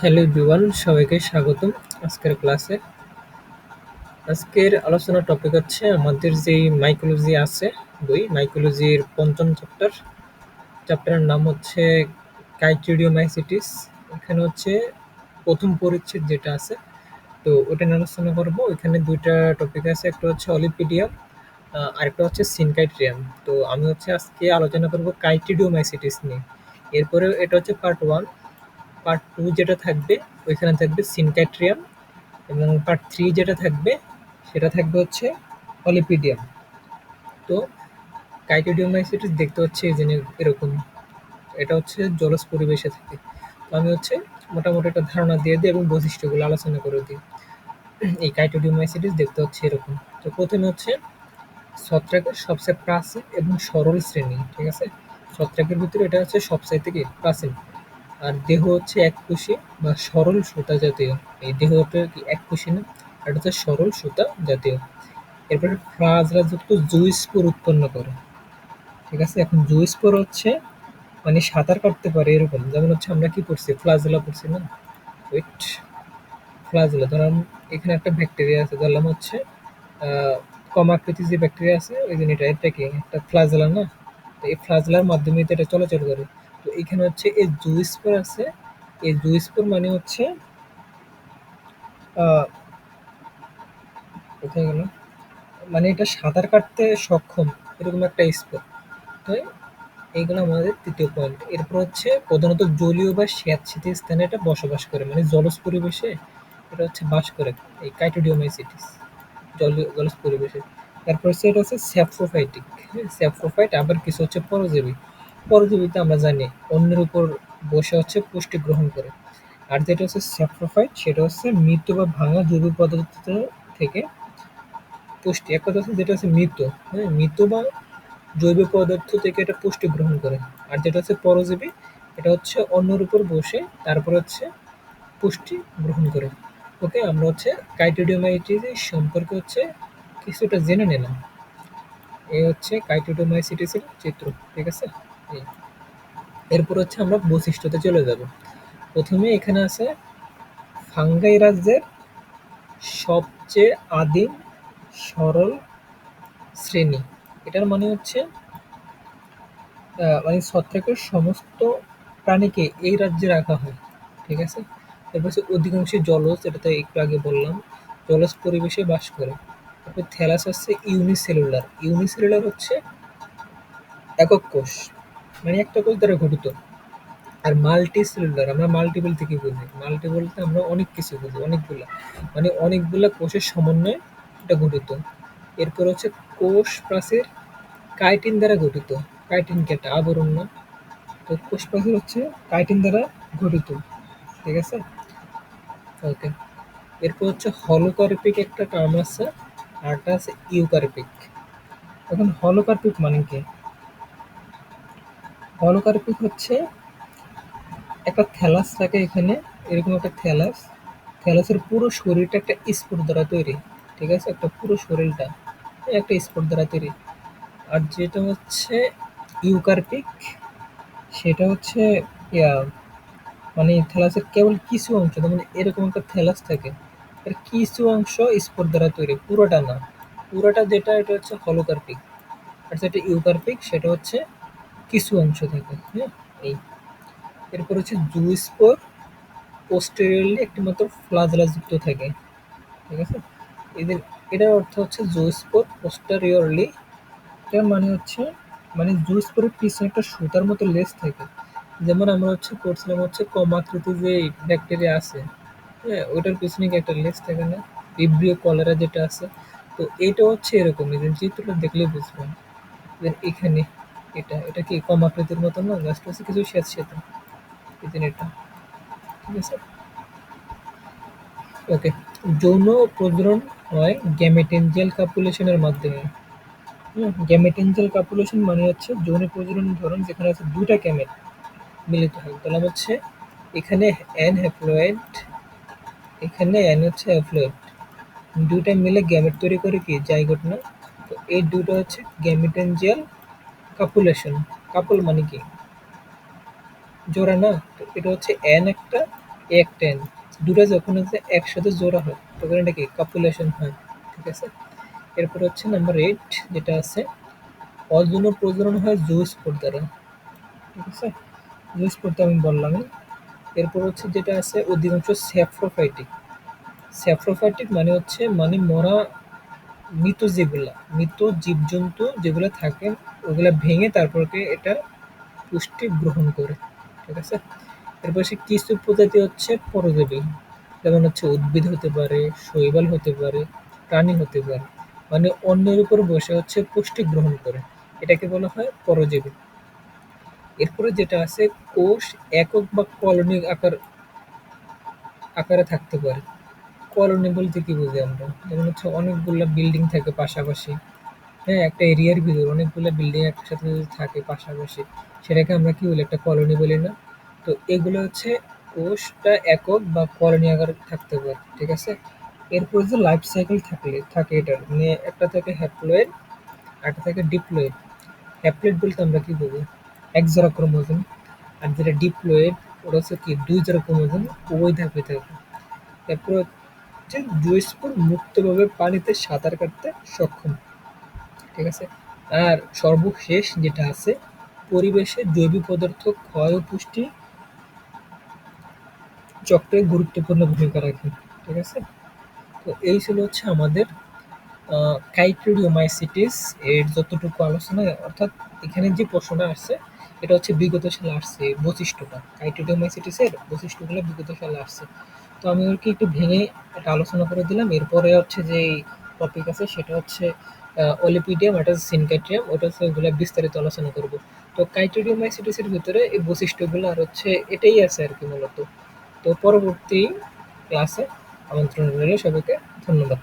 Hello everyone সবাইকে স্বাগতম আজকের ক্লাসে আজকের আলোচনার টপিক হচ্ছে আমাদের যে মাইকোলজি আছে বই মাইকোলজির পঞ্চম চ্যাপ্টার চ্যাপ্টারের নাম হচ্ছে কাইটিডিওমাইসিটিস এখানে হচ্ছে প্রথম পরিচ্ছেদ যেটা আছে, তো ওটা নিয়ে আলোচনা করব। এখানে দুইটা টপিক আছে, একটা হচ্ছে অলিপিডিয়াম আরেকটা হচ্ছে সিনকাইট্রিয়াম তো আমি হচ্ছে আজকে আলোচনা করব কাইটিডিওমাইসিটিস নিয়ে। এরপরে এটা হচ্ছে পার্ট ওয়ান পার্ট টু যেটা থাকবে, ওইখানে থাকবে সিনক্যাট্রিয়াম এবং পার্ট থ্রি যেটা থাকবে, সেটা থাকবে হচ্ছে অলিপিডিয়াম তো কাইটোডিওমাইসিটিস দেখতে হচ্ছে এই জন্য এরকম। এটা হচ্ছে জলজ পরিবেশে থাকে। তো আমি হচ্ছে মোটামুটি একটা ধারণা দিয়ে দিই এবং বৈশিষ্ট্যগুলো আলোচনা করে দিই। এই কাইটোডিওমাইসিটিস দেখতে হচ্ছে এরকম। তো প্রথমে হচ্ছে ছত্রাকের সবচেয়ে প্রাচীন এবং সরল শ্রেণি, ঠিক আছে? ছত্রাকের ভিতরে এটা হচ্ছে সবচাইতে থেকে প্রাচীন। আর দেহ হচ্ছে এককোষী বা সরল সুতা জাতীয়। এই দেহটা কি এককোষী না? এটা হচ্ছে সরল সুতা জাতীয়। এরপরে ফ্লাজলাযুক্ত জুইস্পোর উৎপন্ন করে। ঠিক আছে? এখন জুইস্পোর হচ্ছে মানে সাঁতার কাটতে পারে এরকম। যেমন হচ্ছে আমরা কি করছি ফ্লাজলা পড়ছি না? ওয়েট ফ্লাজলা। ধরলাম এখানে একটা ব্যাকটেরিয়া আছে ধরলাম হচ্ছে কমাকৃতি যে ব্যাকটেরিয়া আছে, ওই জন্য এটা এটা কি? একটা ফ্লাজলা না? তো এই ফ্লাজলার মাধ্যমে এটা চলাচল করে। তো এখানে হচ্ছে এই জুইস্পোর আছে। এই জুইস্পোর মানে হচ্ছে কোথায় গেল? মানে এটা সাঁতার কাটতে সক্ষম, এরকম একটা স্পোর তো এইগুলো আমাদের তৃতীয় পয়েন্ট এরপর হচ্ছে প্রধানত জলীয় বা স্যাঁতসিতে স্থানে এটা বসবাস করে মানে জলজ পরিবেশে এটা হচ্ছে বাস করে, এই কাইটোডিওমাইসিটিস জলীয়, জলজ পরিবেশে। তারপর হচ্ছে এটা হচ্ছে স্যাপ্রোফাইটিক হ্যাঁ স্যাপ্রোফাইট আবার কিছু হচ্ছে পরজীবী। পরজীবীতে আমরা জানি অন্যের উপর বসে হচ্ছে পুষ্টি গ্রহণ করে। আর যেটা হচ্ছে স্যাপ্রোফাইট সেটা হচ্ছে মৃত বা ভাঙা জৈব পদার্থ থেকে পুষ্টি। এক কথা হচ্ছে যেটা হচ্ছে মৃত হ্যাঁ? মৃত বা জৈব পদার্থ থেকে এটা পুষ্টি গ্রহণ করে। আর যেটা হচ্ছে পরজীবী, এটা হচ্ছে অন্যের উপর বসে তারপর হচ্ছে পুষ্টি গ্রহণ করে। ওকে, আমরা হচ্ছে কাইটোডিওমাইটিস সম্পর্কে হচ্ছে কিছুটা জেনে নিলাম। এই হচ্ছে কাইটোডিওমাইসিটিসের চিত্র, ঠিক আছে? এরপর হচ্ছে আমরা বৈশিষ্ট্যতে চলে যাব। প্রথমে এখানে আছে, ফাঙ্গাই রাজ্যের সবচেয়ে আদিম সরল শ্রেণি। এটার মানে হচ্ছে মানে ছত্রাকের সমস্ত প্রাণীকে এই রাজ্যে রাখা হয়। ঠিক আছে? তারপর হচ্ছে অধিকাংশ জলজ, এটা তো একটু আগে বললাম, জলজ পরিবেশে বাস করে। তারপর থ্যালাস হচ্ছে ইউনিসেলুলার। ইউনিসেলুলার হচ্ছে একক কোষ। মানে একটা কোষ দ্বারা গঠিত আর মাল্টি সেলুলার আমরা মাল্টি বলতে কি বুঝি মাল্টি বলতে আমরা অনেক কিছু বুঝি অনেকগুলা। মানে অনেকগুলা কোষের সমন্বয়ে এটা গঠিত এরপর হচ্ছে কোষ প্রাচীর কাইটিন দ্বারা গঠিত। কাইটিন কি একটা আবরণ না? তো কোষ প্রাচীর হচ্ছে কাইটিন দ্বারা গঠিত। ঠিক আছে? ওকে। এরপর হচ্ছে হলোকার্পিক একটা টার্ম আছে আরটা আছে ইউকার্পিক। এখন হলোকার্পিক মানে কি? হলোকার্পিক হচ্ছে একটা থ্যালাস থাকে এখানে, এরকম একটা থ্যালাস। থ্যালাসের পুরো শরীরটা একটা স্পোর দ্বারা তৈরি, ঠিক আছে? একটা পুরো শরীরটা একটা স্পোর দ্বারা তৈরি। আর যেটা হচ্ছে ইউকার্পিক, সেটা হচ্ছে, ইয়া মানে থ্যালাসের কেবল কিছু অংশ মানে এরকম একটা থ্যালাস থাকে, এর কিছু অংশ স্পোর দ্বারা তৈরি, পুরোটা না। পুরোটা যেটা, এটা হচ্ছে হলোকার্পিক। আর যেটা ইউকার্পিক, সেটা হচ্ছে কিছু অংশ থাকে হ্যাঁ? এই। এরপর হচ্ছে জুইস্পোর পোস্টেরিয়রলি একটি মাত্র ফ্লাজলাযুক্ত থাকে, ঠিক আছে? এদের, এটার অর্থ হচ্ছে জুইস্পোর পোস্টেরিয়রলি এটার মানে হচ্ছে মানে জুইস্পোরের পিছনে একটা সুতার মতো লেস থাকে। যেমন আমরা হচ্ছে করছিলাম হচ্ছে কমাকৃতি যে ব্যাকটেরিয়া আছে হ্যাঁ? ওইটার পিছনে একটা লেস থাকে না? ভিব্রিও কলেরা যেটা আছে। তো এটা হচ্ছে এরকম, এই চিত্রটা দেখলেই বুঝবেন। এখানে এটা এটা কি কম আকৃতির মতো না? জাস্ট হচ্ছে কিছু স্যাঁত স্যাঁতে এটা। ঠিক আছে? ওকে যৌন প্রজনন হয় গ্যামেটেনজিয়াল কাপুলেশনের মাধ্যমে। গ্যামেটেনজিয়াল কাপুলেশন মানে হচ্ছে যৌন প্রজনন ধরন যেখানে আছে দুটা গ্যামেট মিলিত হয়। তাহলে হচ্ছে এখানে অ্যান হ্যাপ্লয়েড এখানে অ্যান হচ্ছে হ্যাপ্লয়েড দুটা মিলে গ্যামেট তৈরি করে কি? জাইগোট না? তো এই দুটো হচ্ছে গ্যামেটেনজিয়াল কাপুলেশন কাপল মানে কি? জোড়া না, তো এটা হচ্ছে এন একটা একটা এন দুটো যখন হচ্ছে একসাথে জোড়া হয়, তখন এটা কি? কাপুলেশন হয়, ঠিক আছে? এরপর হচ্ছে নাম্বার এইট যেটা আছে অজন্য প্রজনন হয় জুস্পোর দ্বারা, ঠিক আছে? জুস তো আমি বললামই এরপর হচ্ছে যেটা আছে, অধিকাংশ স্যাফ্রোফাইটিক। স্যাফ্রোফাইটিক মানে হচ্ছে মানে মরা মৃত যেগুলা, মৃত জীবজন্তু যেগুলো থাকে, ওগুলো ভেঙে তারপরকে এটা পুষ্টি গ্রহণ করে, ঠিক আছে? এরপর সে কিছু প্রজাতি হচ্ছে পরজীবী, যেমন হচ্ছে উদ্ভিদ হতে পারে, শৈবাল হতে পারে, প্রাণী হতে পারে মানে অন্যের উপর বসে হচ্ছে পুষ্টি গ্রহণ করে, এটাকে বলা হয় পরজীবী। এরপরে যেটা আছে, কোষ, একক বা কলোনি আকার, আকারে থাকতে পারে। কলোনি বলতে কি বুঝি আমরা। যেমন হচ্ছে অনেকগুলা বিল্ডিং থাকে পাশাপাশি। হ্যাঁ একটা এরিয়ার ভিতরে অনেকগুলো বিল্ডিং একসাথে যদি থাকে পাশাপাশি, সেটাকে আমরা কি বলি? একটা কলোনি বলি না? তো এগুলো হচ্ছে কোষটা একক বা কলোনি আকার থাকতে পারে, ঠিক আছে? এরপর যে লাইফ সাইকেল থাকলে, থাকে এটার মানে একটা থাকে হ্যাপ্লয়েড একটা থাকে ডিপ্লয়েড হ্যাপ্লয়েড বলতে আমরা কি বলব এক জোড়া ক্রোমোজোম, আর যেটা ডিপ্লয়েড ওটা হচ্ছে কি, দুই জোড়া ক্রোমোজোম ওই ধাপে থাকে। এরপর হচ্ছে জুইসপুর মুক্তভাবে পানিতে সাঁতার কাটতে সক্ষম। ঠিক আছে? আর সর্বশেষ যেটা আছে, পরিবেশে জৈব পদার্থ ক্ষয় পুষ্টি চক্রে গুরুত্বপূর্ণ ভূমিকা রাখে। ঠিক আছে? তো এই ছিল হচ্ছে আমাদের কাইট্রিডিওমাইসিটিস এর যতটুকু আলোচনা, অর্থাৎ এখানে যে প্রশ্নটা আসছে, এটা হচ্ছে বিগত সালে আসছে, বৈশিষ্ট্যটা। কাইট্রিডিওমাইসিটিসের বৈশিষ্ট্যগুলো বিগত সালে আসছে। তো আমি ওকে একটু ভেঙে একটা আলোচনা করে দিলাম। এরপরে হচ্ছে যে টপিক আছে, সেটা হচ্ছে অলিপিডিয়াম এটা হচ্ছে সিনকাট্রিয়াম ওটা হচ্ছে ওগুলো বিস্তারিত আলোচনা করব। তো কাইট্রিডিওমাইসিটিসের ভিতরে এই বৈশিষ্ট্যগুলো আর হচ্ছে এটাই আছে আর কি মূলত। তো পরবর্তী ক্লাসে আমন্ত্রণ রইল সবাইকে, ধন্যবাদ।